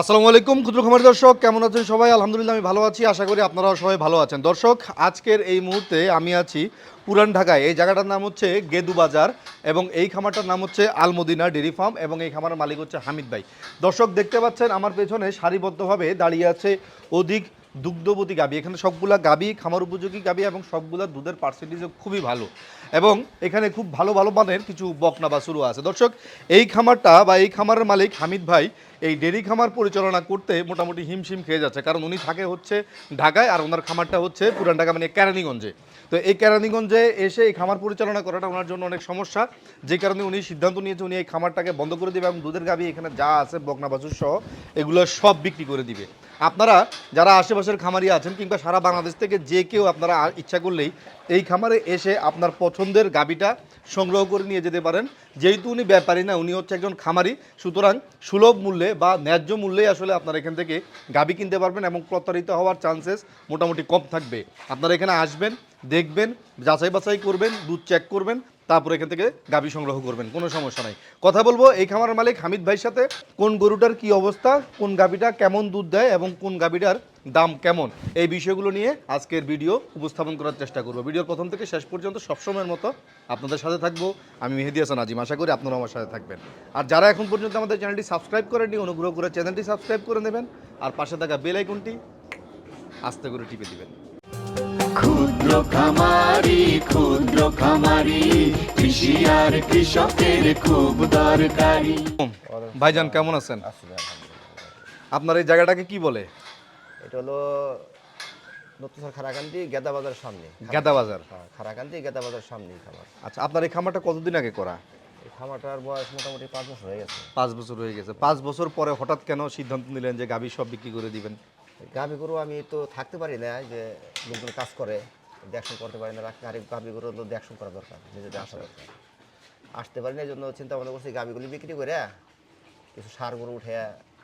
আসসালামু আলাইকুম, ক্ষুদ্র খামার দর্শক, কেমন আছেন সবাই? আলহামদুলিল্লাহ, আমি ভালো আছি, আশা করি আপনারাও সবাই ভালো আছেন। দর্শক, আজকের এই মুহূর্তে আমি আছি পুরান ঢাকায়। এই জায়গাটার নাম হচ্ছে গেদু বাজার এবং এই খামারটার নাম হচ্ছে আলমদিনা ডেরি ফার্ম এবং এই খামারের মালিক হচ্ছে হামিদ ভাই। দর্শক, দেখতে পাচ্ছেন আমার পেছনে সারিবদ্ধভাবে দাঁড়িয়ে আছে অধিক দুগ্ধবতী গাবি। এখানে সবগুলা গাবি, খামার উপযোগী গাবি এবং সবগুলা দুধের পার্সেন্টেজ খুবই ভালো। এবং এখানে খুব ভালো ভালো মানের কিছু বকনা বাছুরও আছে। দর্শক, এই খামারটা বা এই খামারের মালিক হামিদ ভাই এই ডেরি খামার পরিচালনা করতে মোটামুটি হিমশিম খেয়ে যাচ্ছে। কারণ উনি থাকে হচ্ছে ঢাকায় আর ওনার খামারটা হচ্ছে পুরান ঢাকা মানে কেরানীগঞ্জে। তো এই কেরানীগঞ্জে এসে এই খামার পরিচালনা করাটা ওনার জন্য অনেক সমস্যা। যে কারণে উনি সিদ্ধান্ত নিয়েছে উনি এই খামারটাকে বন্ধ করে দেবে এবং দুধের গাবি এখানে যা আছে, বকনা, বাছুর সহ এগুলো সব বিক্রি করে দিবে। আপনারা যারা আশেপাশের খামারি আছেন কিংবা সারা বাংলাদেশ থেকে যে কেউ আপনারা ইচ্ছা করলেই এই খামারে এসে আপনার পছন্দের গাবিটা সংগ্রহ করে নিয়ে যেতে পারেন। যেহেতু উনি ব্যাপারী না, উনি হচ্ছে একজন খামারি। সুতরাং সুলভ মূল্যে বা ন্যায্য মূল্যে আসলে আপনারা এখান থেকে গাবি কিনতে পারবেন এবং প্রতারিত হওয়ার চান্সেস মোটামুটি কম থাকবে। আপনারা এখানে আসবেন, দেখবেন, যাচাই বাছাই করবেন, দুধ চেক করবেন, তারপর এখান থেকে গাবি সংগ্রহ করবেন, কোনো সমস্যা নাই। কথা বলব, এই খামারের মালিক হামিদ ভাইয়ের সাথে কোন গরুটার কি অবস্থা, কোন গাবিটা কেমন দুধ দেয় এবং কোন গাবিটার দাম কেমন? এই বিষয়গুলো নিয়ে আজকের ভিডিও উপস্থাপন করার চেষ্টা করব। ভিডিওর প্রথম থেকে শেষ পর্যন্ত সবসময়ের মতো আপনাদের সাথে থাকব। আমি মেহেদি হাসান আজিম। আশা করি আপনারা আমার সাথে থাকবেন। আর যারা এখন পর্যন্ত আমাদের চ্যানেলটি সাবস্ক্রাইব করেননি অনুগ্রহ করে চ্যানেলটি সাবস্ক্রাইব করে নেবেন আর পাশে থাকা বেল আইকনটি আস্তে করে টিপে দিবেন। ক্ষুদ্র খামারি ক্ষুদ্র খামারি কৃষি আর কৃষকের খুব দরকারি। ভাইজান কেমন আছেন? আপনার এই জায়গাটাকে কি বলে? এটা হলো নতুন খারাকান্দি গেদা বাজার সামনে। গেদা বাজার হ্যাঁ খারাকান্দি গেদা বাজার সামনে খামার। আচ্ছা আপনার এই খামারটা কতদিন আগে করা? এই খামারটার বয়স মোটামুটি পাঁচ বছর হয়ে গেছে। পাঁচ বছর হয়ে গেছে। পাঁচ বছর পরে হঠাৎ কেন সিদ্ধান্ত নিলেন যে গাভী সব বিক্রি করে দিবেন? গাভি গরু আমি তো থাকতে পারি না যে লোকজন কাজ করে দেখশন করতে পারি না গাড়ি গাভি গরু তো দেখশন করা দরকার নিজেদের আসা দরকার। আসতে পারি না এই জন্য চিন্তা ভাবনা করছি গাভিগুলি বিক্রি করে কিছু সার গরু উঠে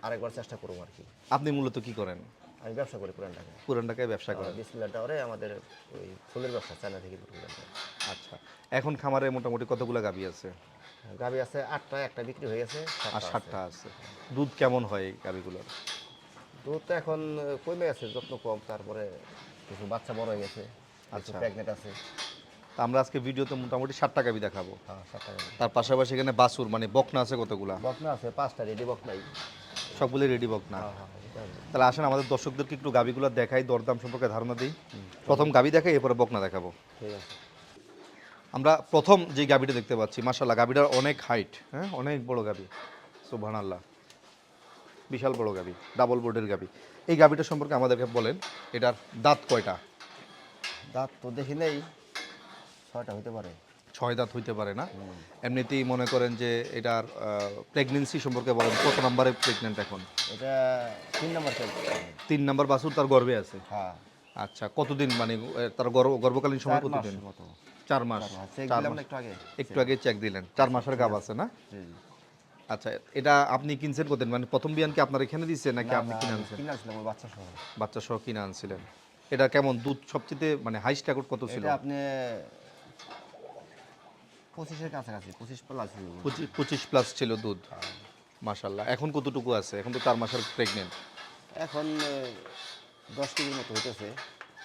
আরেকবার চেষ্টা করব আর কি। আপনি মূলত কি করেন? আমি ব্যবসা করি পুরান ঢাকায় পুরান ঢাকায় ব্যবসা করেন। বিসমিল্লা টাওয়ারে আমাদের ওই ফুলের ব্যবসা চায়না থেকে পুরান আচ্ছা এখন খামারে মোটামুটি কতগুলো গাভী আছে? গাভি আছে আটটা একটা বিক্রি হয়ে গেছে আর সাতটা আছে। দুধ কেমন হয় এই গাভীগুলোর দুধ তো এখন কমে গেছে যত্ন কম তারপরে কিছু বাচ্চা বড় হয়ে গেছে আচ্ছা। প্রেগনেন্ট আছে। তা আমরা আজকে ভিডিওতে মোটামুটি ষাটটা গাভী দেখাবো। হ্যাঁ সাতটা। তার পাশাপাশি এখানে বাছুর মানে বকনা আছে কতগুলা? বকনা আছে পাঁচটা রেডি বকনাই। সবগুলো রেডি বকনা। হ্যাঁ হ্যাঁ। আছে। তাহলে আসেন আমাদের দর্শকদেরকে একটু গাভীগুলো দেখাই দরদাম সম্পর্কে ধারণা দিই। প্রথম গাভী দেখাই এরপরে বকনা দেখাবো। আমরা প্রথম যে গাভীটা দেখতে পাচ্ছি মার্শাল্লাহ গাভীটার অনেক হাইট হ্যাঁ অনেক বড় গাবি। সুবহান আল্লাহ বিশাল বড় গাবি ডাবল বোর্ডের গাভী এই গাভীটা সম্পর্কে আমাদেরকে বলেন এটার দাঁত কয়টা? দাঁত তো দেখি নেই ছয়টা হতে পারে। ছয় দাঁত হইতে পারে না। এমনিতেই মনে করেন যে এটার প্রেগনেন্সি সম্পর্কে বলেন কত নম্বরে প্রেগনেন্ট এখন? এটা তিন নম্বর তিন নম্বর বাছুর তার গর্ভে আছে? হ্যাঁ। আচ্ছা কতদিন মানে তার গর্ভ- গর্ভকালীন সময় কতদিন? চার মাস। একটু আগে। চেক দিলেন। চার মাসের গাব আছে না। আচ্ছা এটা আপনি কিনছেন কত মানে প্রথম বিয়ান কি আপনার এখানে দিচ্ছে নাকি আপনি কিনে আনছেন? বাচ্চা সহ বাচ্চা সহ কিনে আনছিলেন। এটা কেমন দুধ সবচেয়ে মানে হাইস্ট রেকর্ড কত ছিল? আপনি পঁচিশের কাছাকাছি পঁচিশ প্লাস পঁচিশ- প্লাস ছিল দুধ মাশাল্লাহ এখন কতটুকু আছে? এখন তো চার মাসের প্রেগনেন্ট এখন দশ কেজির মতো হইতেছে।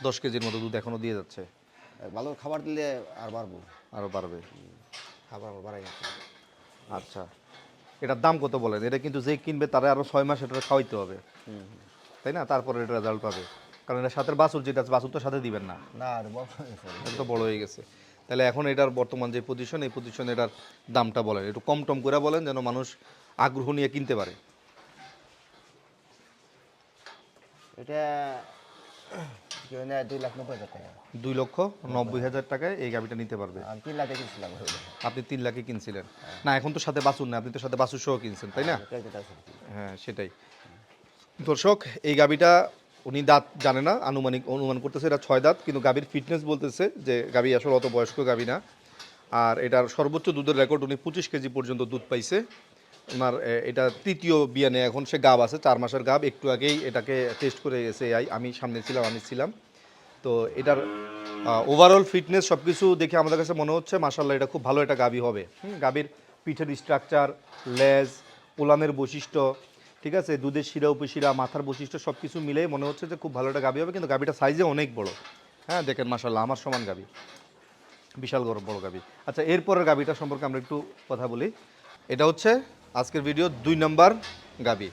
দশ কেজির মতো দুধ এখনও দিয়ে যাচ্ছে? ভালো খাবার দিলে আর বাড়বো। আরও বাড়বে। খাবার আমার বাড়াই আচ্ছা। এটার দাম কত বলেন? এটা কিন্তু যে কিনবে তারা আরও ছয় মাস এটা খাওয়াইতে হবে। তাই না? তারপরে এটা রেজাল্ট পাবে। কারণ এটা সাথে বাছুর যেটা আছে, বাছুর তো সাথে দিবেন না। না। এটা তো বড় হয়ে গেছে। তাহলে এখন এটার বর্তমান যে পজিশন এই পজিশন এটার দামটা বলেন। একটু কম টম করে বলেন যেন মানুষ আগ্রহ নিয়ে কিনতে পারে। এটা হয় দুই লাখ নব্বই হাজার টাকা। দুই লক্ষ নব্বই হাজার টাকায় এই গাড়িটা নিতে পারবে। তিন লাখে কিনছিলাম। আপনি তিন লাখে কিনছিলেন। না এখন তো সাথে বাছুর না আপনি তো সাথে বাছুর সহ কিনছেন তাই না? হ্যাঁ সেটাই। দর্শক এই গাবিটা উনি দাঁত জানে না, আনুমানিক অনুমান করতেছে এটা ছয় দাঁত, কিন্তু গাবির ফিটনেস বলতেছে যে গাবি আসলে অত বয়স্ক গাবি না। আর এটার সর্বোচ্চ দুধের রেকর্ড উনি পঁচিশ কেজি পর্যন্ত দুধ পাইছে। ওনার এটা তৃতীয় বিয়ানে এখন সে গাব আছে, চার মাসের গাব, একটু আগেই এটাকে টেস্ট করে গেছে আমি সামনে ছিলাম, আমি ছিলাম। তো এটার ওভারঅল ফিটনেস সব কিছু দেখে আমাদের কাছে মনে হচ্ছে মাসাল্লাহ এটা খুব ভালো একটা গাবি হবে। গাবির পিঠের স্ট্রাকচার লেজ পোলানের বৈশিষ্ট্য ঠিক আছে, দুধের শিরা উপশিরা মাথার বৈশিষ্ট্য সব কিছু মিলে মনে হচ্ছে যে খুব ভালো একটা গাবি হবে, কিন্তু গাবিটা সাইজে অনেক বড়। হ্যাঁ দেখেন মাসাল্লাহ আমার সমান গাবি। বিশাল বড় বড় গাবি। আচ্ছা এরপরের গাবিটা সম্পর্কে আমরা একটু কথা বলি। এটা হচ্ছে আজকের ভিডিও দুই নম্বর গাবি।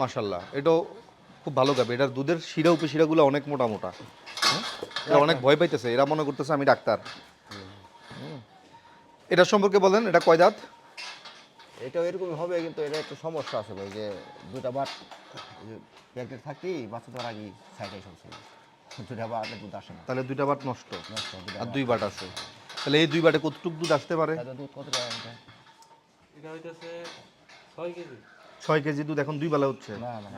মাসাল্লাহ এটাও খুব ভালো গাবি। এটার দুধের শিরা উপশিরাগুলো অনেক মোটা মোটা। হ্যাঁ? এরা অনেক ভয় পাইতেছে, এরা মনে করতেছে আমি ডাক্তার। এটা সম্পর্কে বলেন, এটা কয় দাঁত? এটাও এরকম হবে কিন্তু এটা একটু সমস্যা আছে ভাই যে দুটা বাট প্যাকেট থাকতেই বাচ্চা দেওয়ার আগে সাইডে সবছিল দুটা বাট দুধ আসে না। তাহলে দুইটা বাট নষ্ট? নষ্ট, আর দুই বাট আছে তাহলে এই দুই বাটে কতটুক দুধ আসতে পারে? দুধ কত টাকা এটা? এটা হইতেছে ছয় কেজি। ছয় কেজি দুধ এখন দুই বেলা হচ্ছে? না না।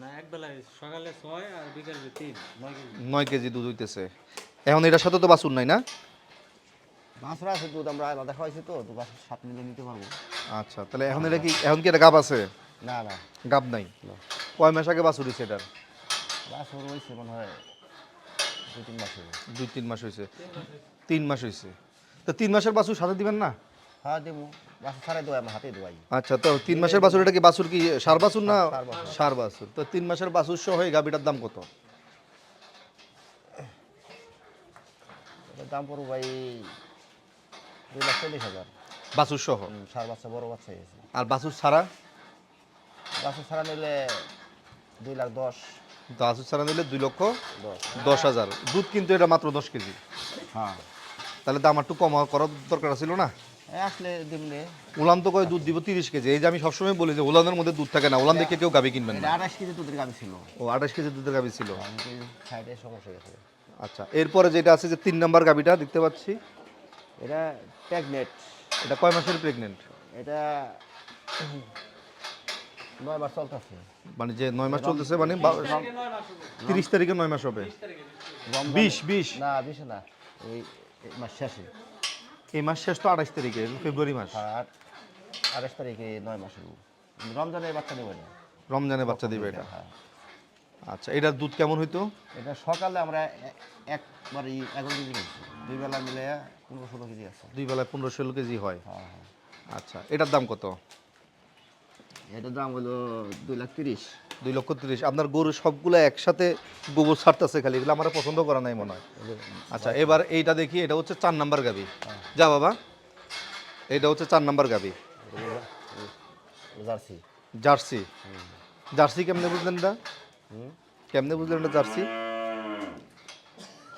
না এক বেলায় সকালে ছয় আর বিকালে তিন নয় কেজি। নয় কেজি দুধ হইতেছে। এখন এটার সাথে তো বাছুর নাই না? বাছুর আছে দুধ আমরা আলাদা খাওয়াইছি তো দু বাছুর সাত মিলে নিতে পারব। আচ্ছা তাহলে এখন এটা কি এখন কি এটা গাব আছে? না না। গাব নাই? কয় মাস আগে বাছুর হয়েছে এটার? বাছুর হয়েছে মনে হয় দুই তিন মাস হবে দুই তিন মাস হয়েছে তিন মাস হয়েছে তো তিন মাসের বাছুর সাথে দিবেন না? হ্যাঁ দেবো বাছুর ছাড়াই দেবো আমার হাতে দোয়াই আচ্ছা তো তিন মাসের বাছুর এটা কি বাছুর কি সার বাছুর না সার বাছুর। তো তিন মাসের বাছুর সহ এই গাবিটার দাম কত? দাম পড়ব ভাই দুই লাখ চল্লিশ হাজার। বাছুর সহ বাচ্চা বড় বাচ্চা গেছে আর বাছুর ছাড়া? বাছুর ছাড়া নিলে দুই লাখ দশ। বাছুর ছাড়া নিলে দুই লক্ষ দশ। হাজার। দুধ কিন্তু এটা মাত্র দশ কেজি। হ্যাঁ। তাহলে দাম একটু কম করার দরকার ছিল না? আসলে দিমনে। উলান তো কয় দুধ দিব তিরিশ কেজি। এই যে আমি সবসময় বলি যে উলানের মধ্যে দুধ থাকে না। উলান দেখে কেউ গাবি কিনবেন না। আঠাশ কেজি দুধের গাবি ছিল। ও আঠাশ কেজি দুধের গাবি ছিল। সাইডে সমস্যা গেছে। আচ্ছা এরপরে যেটা আছে যে তিন নাম্বার গাবিটা দেখতে পাচ্ছি। এটা প্যাগনেট এটা কয় মাসের প্রেগনেন্ট এটা নয় মাস চলতেছে। মানে যে নয় মাস চলতেছে মানে তিরিশ তারিখে নয় মাস হবে। বিশ বিশ? না বিশ না। এই মাস শেষে। এই মাস শেষ তো আঠাশ তারিখে ফেব্রুয়ারি মাস। আর আঠাশ তারিখে নয় মাস রমজানের বাচ্চা নেবে না। রমজানে বাচ্চা দিবে এটা? হ্যাঁ। আচ্ছা এটার দুধ কেমন হইতো? এটা সকালে আমরা এ- একবার এই এগারো কেজি নিচ্ছি দুই বেলা মিলে পনেরো ষোলো কেজি আছে। দুই বেলায় পনেরো ষোলো কেজি হয়। হ্যাঁ হ্যাঁ। আচ্ছা এটার দাম কত? এটার দাম হলো দুই লাখ তিরিশ। দুই লক্ষ তিরিশ। আপনার গরু সবগুলো একসাথে গোবর ছাড়তেছে খালি এগুলো আমার পছন্দ করা নাই মনে হয়। আচ্ছা এবার এইটা দেখি এটা হচ্ছে চার নাম্বার গাবি। যা বাবা এটা হচ্ছে চার নাম্বার গাবি। জার্সি। জার্সি। জার্সি কেমনে বুঝলেন এটা? কেমনে বুঝলেন এটা জার্সি?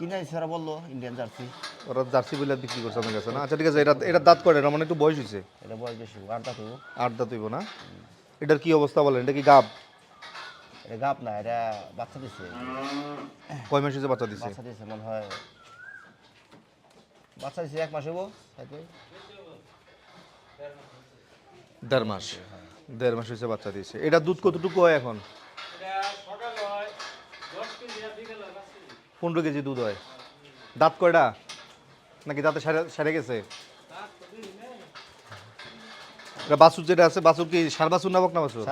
কিনে বলল ইন্ডিয়ান জার্সি ওরা জার্সি বলে বিক্রি করছে আমার কাছে না? আচ্ছা ঠিক আছে এটা এটা দাঁত করে এটা মানে একটু বয়স হয়েছে এটা বয়স বেশি আটটা তো আট দাঁত হইব না? এটার কি অবস্থা বলেন? এটা কি গাব? এটা গাপ না এটা বাচ্চা দিছে। কয় মাস হয়েছে বাচ্চা দিছে? বাচ্চা দিছে মনে হয়। বাচ্চা দিছে এক মাস হয়তো দেড় মাস। দেড় মাস হয়েছে বাচ্চা দিয়েছে এটা দুধ কতটুকু হয় এখন এটা সকালে হয় দশ কেজি আর বিকালে পাঁচ কেজি পনেরো কেজি দুধ হয়। দাঁত কয়টা? নাকি দাঁতে সারে সারে গেছে? এটা বাছুর যেটা আছে বাসুর কি সার বাছুর না বকনা বছর?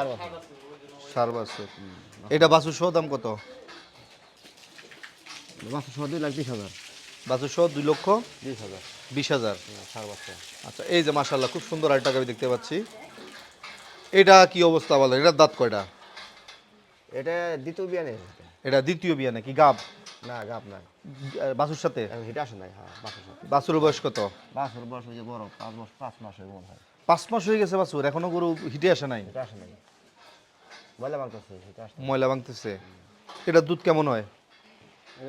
সার বাছুর। এটা বাসুর সহ দাম কত? বাচ্চা সহ দুই লাখ বিশ হাজার। বাছুর সহ দুই লক্ষ বিশ হাজার। বিশ হাজার। চার বছর। আচ্ছা এই যে মাশাল্লাহ খুব সুন্দর আরেকটা গাবি দেখতে পাচ্ছি। এটা কি অবস্থা বলে এটার দাঁত কয়টা? এটা দ্বিতীয় বিয়ে নেই এটা দ্বিতীয় বিয়া নাকি গাব? না গাপ নাই বাছুর সাথে? হিটে আসে নাই হ্যাঁ বাচ্চার সাথে। বাছুরের বয়স কত? বাছুর বয়স হয়েছে বড় পাঁচ বছর পাঁচ মাস হয়ে মনে হয় পাঁচ মাস হয়ে গেছে বাছুর এখনও গরু হিটে আসে নাই? হিটে আসে নাই। বলে মারতেছে ময়লা ভাঙতেছে। এটার দুধ কেমন হয়?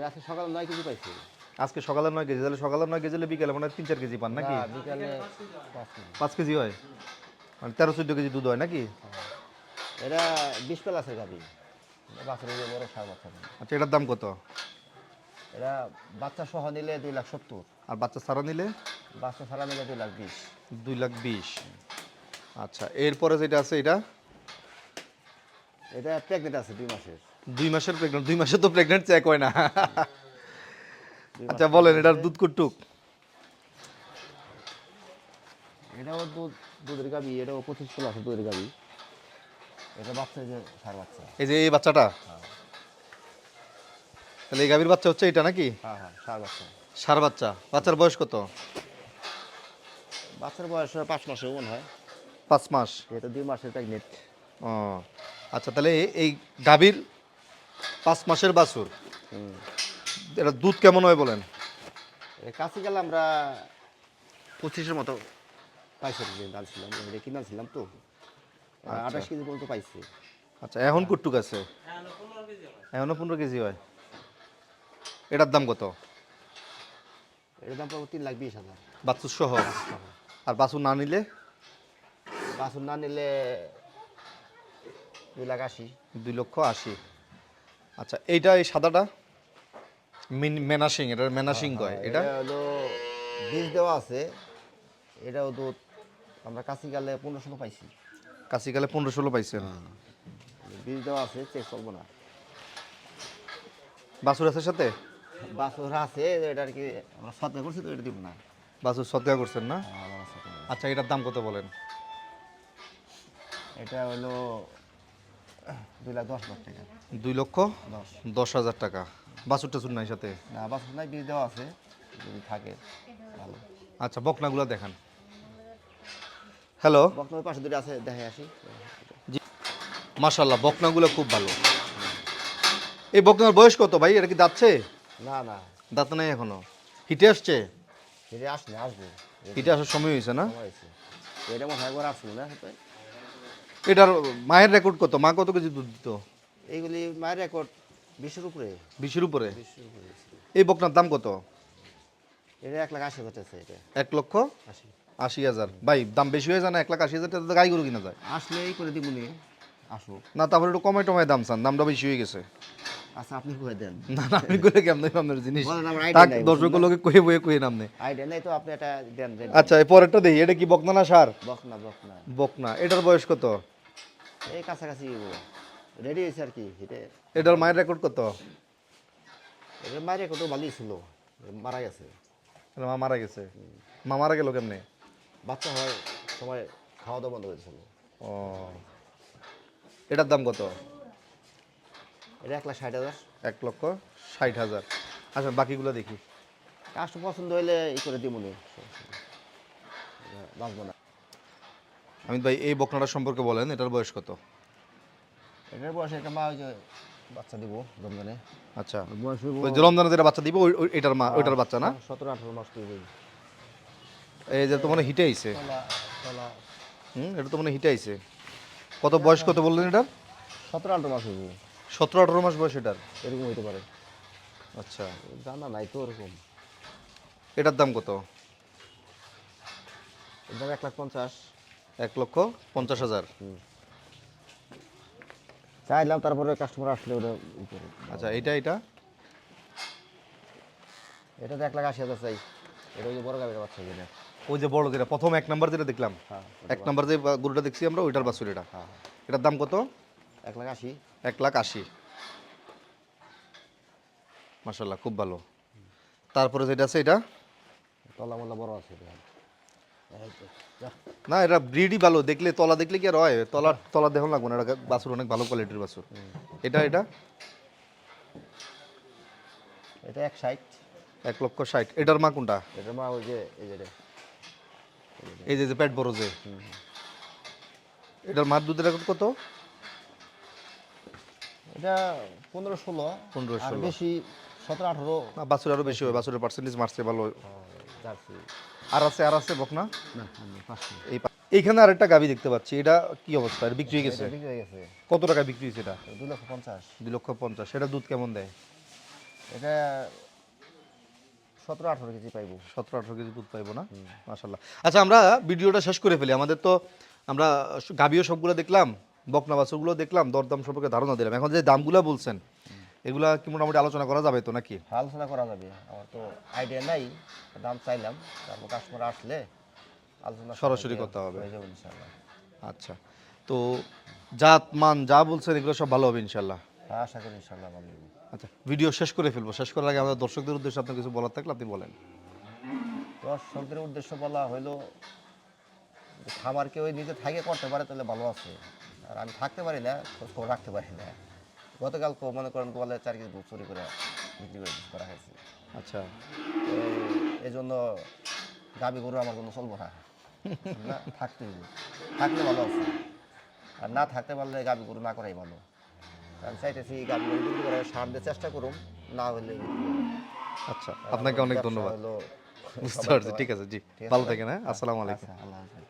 আজকে সকালে নয় কেজি পাইছি। আজকে সকালে নয় কেজি তাহলে সকালে নয় কেজি বিকেলে মনে হয় তিন চার কেজি পান নাকি? বিকালে পাঁচ কেজি। হয়? মানে তেরো চোদ্দ কেজি দুধ হয় নাকি? এটা বিশ প্লাসের গাবি। যে বড় সার বাচ্চা। আচ্ছা এটার দাম কত? এটা বাচ্চা সহ নিলে দুই লাখ সত্তর। আর বাচ্চা সারা নিলে? বাচ্চা ছাড়া নিলে দুই লাখ বিশ। দুই লাখ বিশ। আচ্ছা এরপরে যেটা আছে এটা? এটা প্রেগনেন্ট আছে দুই মাসের। দুই মাসের প্রেগনেন্ট দুই মাসে তো প্রেগনেন্ট চেক হয় না। আচ্ছা বলেন এটার দুধ কুটুক এটাও দুধ দুধের গাবি এটাও পঁচিশ কিলো আছে দুধের গাবি এটা বাচ্চা এই যে সার বাচ্চা। এই যে এই বাচ্চাটা? তাহলে এই গাভীর বাচ্চা হচ্ছে এটা নাকি? হ্যাঁ হ্যাঁ সার বাচ্চা। সার বাচ্চা। বাচ্চার বয়স কত? বাচ্চার বয়স পাঁচ মাসে মনে হয়। পাঁচ মাস। এটা দুই মাসের প্রেগনেন্ট ও আচ্ছা তাহলে এই গাভীর পাঁচ মাসের বাছুর। এটা দুধ কেমন হয় বলেন? কাছে গেলে আমরা পঁচিশের মতো পাইছি আনছিলাম কিনে আনছিলাম তো। আঠাশ কেজি পর্যন্ত পাইছি। আচ্ছা এখন কুটটুক আছে? এখনও পনেরো কেজি হয়। এটার দাম কত? এটার দাম পড়ব তিন লাখ বিশ হাজার। বাছুর সহ? আর বাছুর না নিলে? বাছুর না নিলে দুই লাখ আশি। দুই লক্ষ আশি। আচ্ছা এইটা এই সাদাটা? মিন- মেনাসিং এটা মেনাসিং কয়? এটা? হলো বীজ দেওয়া আছে এটাও দুধ। আমরা কাছি গেলে পনেরো ষোলো পাইছি। কাছিকালে পনেরো ষোলো পাইছেন? বীজ দেওয়া আছে চেক চলবো না। বাছুর আছে সাথে? বাছুর আছে এটা আর কি আমরা করছি তো এটা দিব না। বাছুর করছেন না? না। আচ্ছা এটার দাম কত বলেন? এটা হলো দুই লাখ দশ লাখ টাকা। দুই লক্ষ দশ। দশ হাজার টাকা। বাছুর টাছুর নাই সাথে? না বাছুর নাই বীজ দেওয়া আছে যদি থাকে ভালো। আচ্ছা বকনাগুলো দেখান। হ্যালো? বর্তমানে পাশে দুটো আছে দেখে আসি। মাশাল্লাহ বকনাগুলো খুব ভালো। এই বকনার বয়স কত ভাই? এটা কি দাঁতছে? না না। দাঁত নাই এখনও। হিটে আসছে? এটা আসলে আসবে। হিটে আসার সময় হয়েছে না? এটা মনে হয় একবার আসছিল না এটার মায়ের রেকর্ড কত? মা কত কেজি দুধ দিত? এইগুলি মায়ের রেকর্ড বিশের উপরে। বিশের উপরে? এই বকনার দাম কত? এটা এক লাখ আশি হাজার এটা। এক লক্ষ আশি। আশি হাজার। ভাই দাম বেশি হয়ে যায় না? এক লাখ আশি হাজার টাকা গাই গরু কিনা যায়। আসলে এই করে দিব আসো না তারপরে একটু টমায় দাম চান দামটা বেশি হয়ে গেছে। আচ্ছা আপনি দেন। না না আমি করে কেমন আপনার জিনিস? তাক নাই, দর্শকের লোকে কয়ে বয়ে কয়ে নামনে আইডিয়া নেই তো আপনি এটা দেন আচ্ছা এই পরেরটা দেখি এটা কি বকনা না সার? বকনা বকনা। বকনা এটার বয়স কত? এই কাছাকাছি রেডি হয়েছে আর কি এটা। এটার মায়ের রেকর্ড কত? মায়ের রেকর্ডও ভালোই ছিল মারা গেছে। মা মারা গেছে? মা মারা গেল কেমনে? বাচ্চা হয় সময় খাওয়া দাওয়া বন্ধ করেছিল ও। এটার দাম কত? এটা এক লাখ ষাট হাজার। এক লক্ষ ষাট হাজার। আচ্ছা বাকিগুলো দেখি। কাস্ট পছন্দ হইলে ই করে দিব নি। বাঁচবো না। আমি ভাই এই বকনাটা সম্পর্কে বলেন এটার বয়স কত? এটার বয়সে একটা মা ওই যে বাচ্চা দিব রমজানে। আচ্ছা। বয়স ওই যে রমজানে যেটা বাচ্চা দিব ওই- মা ওইটার বাচ্চা না? সতেরো আঠারো মাস তুই এই যে তো মনে হিটে আইছে। হুম এটা তো মনে হিটে আইছে। কত বয়স কত বললেন এটার সতেরো আঠারো মাস হইব সতেরো আঠারো মাস বয়স এটার? এরকম হইতে পারে। আচ্ছা। জানা নাই তো ওরকম। এটার দাম কত? এর দাম এক লাখ পঞ্চাশ। এক লক্ষ পঞ্চাশ হাজার। চাইলাম তারপরে কাস্টমার আসলে ওটা আচ্ছা এটা এটা এটা তো এক লাখ আশি হাজার চাই। এটা ওই যে বড় গাড়ির বাচ্চা যেটা ওই যে বড় যেটা প্রথম এক নাম্বার যেটা দেখলাম হ্যাঁ এক নাম্বার যে গরুটা দেখছি আমরা ওইটার বাছুর এটা। হ্যাঁ। এটার দাম কত? এক লাখ আশি। এক লাখ আশি। মাসাল্লাহ খুব ভালো। তারপরে যেটা আছে এটা? তলা মোলা বড় আছে। না এটা ব্রিডই ভালো দেখলে তলা দেখলে কি আর হয়? তলা তলা দেখুন লাগবে না এটা বাছুর অনেক ভালো কোয়ালিটির বাছুর। এটা এটা? এটা এক ষাট। এক লক্ষ ষাট। এটার মা কোনটা? এটা মা ওই যে এই যে। এই যে পেট বড় যে। এটার মার দুধের রেকর্ড কত? এটা পনেরো ষোলো। 15 আর 16 বেশি সতেরো আঠারো। না বাছুর আরও বেশি হয় বাছুরের পার্সেন্টেজ মারছে ভালো আর আছে আর আছে বকনা? এই এইখানে আরেকটা দেখতে পাচ্ছি এটা কি অবস্থা? বিক্রি হয়ে গেছে? কত টাকা বিক্রি হয়েছে এটা? দুই লক্ষ পঞ্চাশ। দুই লক্ষ পঞ্চাশ। সেটা দুধ কেমন দেয়? এটা সতেরো আঠারো কেজি পাইবো। সতেরো আঠারো কেজি দুধ পাইবো না? মাসাল্লাহ আচ্ছা আমরা ভিডিওটা শেষ করে ফেলি। আমাদের তো আমরা গাভীয় সবগুলো দেখলাম বকনা বাছুরগুলো দেখলাম দরদাম সম্পর্কে ধারণা দিলাম। এখন যে দামগুলো বলছেন এগুলা কি মোটামুটি আলোচনা করা যাবে তো নাকি? আলোচনা করা যাবে। আমার তো আইডিয়া নাই দাম চাইলাম। তারপর কাস্টমার আসলে আলোচনা সরাসরি করতে হবে। আচ্ছা তো জাত মান যা বলছেন এগুলো সব ভালো হবে ইনশাল্লাহ হ্যাঁ, আশা করি ইনশাল্লাহ ভালো হবে। আচ্ছা ভিডিও শেষ করে ফেলব। শেষ করার আগে আমাদের দর্শকদের উদ্দেশ্যে আপনার কিছু বলার থাকলে আপনি বলেন। দর্শকদের উদ্দেশ্য বলা হইল যে খাবার কেউ নিজে থাকে করতে পারে তাহলে ভালো আছে। আর আমি থাকতে পারি না খোঁজ খবর রাখতে পারি না। গতকাল কেউ মনে করেন বলে চার কেজি দুধ চুরি করে বিক্রি করে করা হয়েছে। আচ্ছা। তো এই জন্য গাবি গরু আমার জন্য চলবো না। থাকতে থাকলে ভালো আছে। আর না থাকতে পারলে গাভি গরু না করাই ভালো। আমি চাইতেছি গাভি গরু বিক্রি করার সার দিয়ে চেষ্টা করুম না হলে আচ্ছা আপনাকে অনেক ধন্যবাদ। বুঝতে পারছি ঠিক আছে জি ভালো থাকেন হ্যাঁ আসসালামু আলাইকুম। আচ্ছা আল্লাহ হাফেজ।